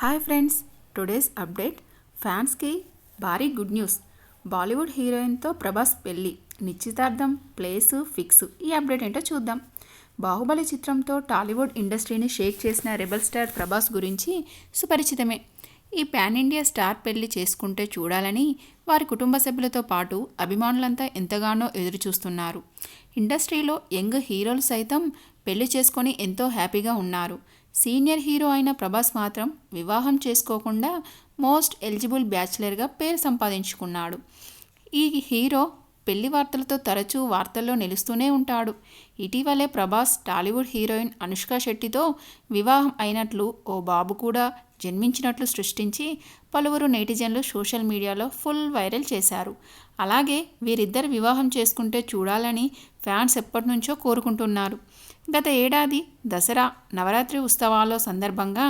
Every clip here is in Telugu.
హాయ్ ఫ్రెండ్స్ టుడేస్ అప్డేట్ ఫ్యాన్స్కి భారీ గుడ్ న్యూస్ బాలీవుడ్ హీరోయిన్తో ప్రభాస్ పెళ్ళి నిశ్చితార్థం ప్లేసు ఫిక్స్ ఈ అప్డేట్ ఏంటో చూద్దాం. బాహుబలి చిత్రంతో టాలీవుడ్ ఇండస్ట్రీని షేక్ చేసిన రెబల్ స్టార్ ప్రభాస్ గురించి సుపరిచితమే. ఈ పాన్ ఇండియా స్టార్ పెళ్ళి చేసుకుంటే చూడాలని వారి కుటుంబ సభ్యులతో పాటు అభిమానులంతా ఎంతగానో ఎదురు చూస్తున్నారు ఇండస్ట్రీలో యంగ్ హీరోలు సైతం పెళ్ళి చేసుకొని ఎంతో హ్యాపీగా ఉన్నారు. సీనియర్ హీరో అయిన ప్రభాస్ మాత్రం వివాహం చేసుకోకుండా మోస్ట్ ఎలిజిబుల్ బ్యాచిలర్గా పేరు సంపాదించుకున్నాడు. ఈ హీరో పెళ్ళి వార్తలతో తరచూ వార్తల్లో నిలుస్తూనే ఉంటాడు. ఇటీవలే ప్రభాస్ టాలీవుడ్ హీరోయిన్ అనుష్క శెట్టితో వివాహం అయినట్లు ఓ బాబు కూడా జన్మించినట్లు సృష్టించి పలువురు నెటిజన్లు సోషల్ మీడియాలో ఫుల్ వైరల్ చేశారు. అలాగే వీరిద్దరు వివాహం చేసుకుంటే చూడాలని ఫ్యాన్స్ ఎప్పటి నుంచో కోరుకుంటున్నారు. గత ఏడాది దసరా నవరాత్రి ఉత్సవాల సందర్భంగా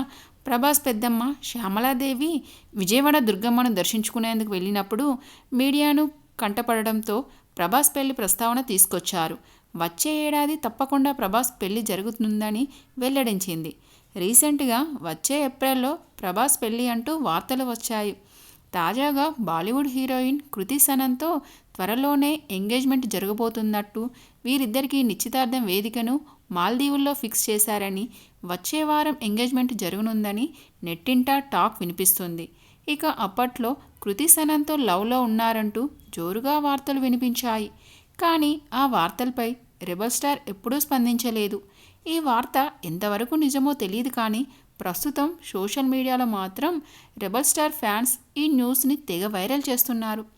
ప్రభాస్ పెద్దమ్మ శ్యామలాదేవి విజయవాడ దుర్గమ్మను దర్శించుకునేందుకు వెళ్ళినప్పుడు మీడియాను కంటపడడంతో ప్రభాస్ పెళ్ళి ప్రస్తావన తీసుకొచ్చారు. వచ్చే ఏడాది తప్పకుండా ప్రభాస్ పెళ్ళి జరుగుతుందని వెల్లడించింది. రీసెంట్గా వచ్చే ఏప్రిల్లో ప్రభాస్ పెళ్ళి అంటూ వార్తలు వచ్చాయి. తాజాగా బాలీవుడ్ హీరోయిన్ కృతి సనంతో త్వరలోనే ఎంగేజ్మెంట్ జరగబోతున్నట్టు వీరిద్దరికీ నిశ్చితార్థం వేదికను మాల్దీవుల్లో ఫిక్స్ చేశారని వచ్చే వారం ఎంగేజ్మెంట్ జరగనుందని నెట్టింటా టాక్ వినిపిస్తుంది. ఇక అప్పట్లో కృతి సనంతో లవ్లో ఉన్నారంటూ జోరుగా వార్తలు వినిపించాయి. కానీ ఆ వార్తలపై రెబల్ స్టార్ ఎప్పుడూ స్పందించలేదు. ఈ వార్త ఎంతవరకు నిజమో తెలియదు కానీ ప్రస్తుతం సోషల్ మీడియాలో మాత్రం రెబల్ స్టార్ ఫ్యాన్స్ ఈ న్యూస్ని తెగ వైరల్ చేస్తున్నారు.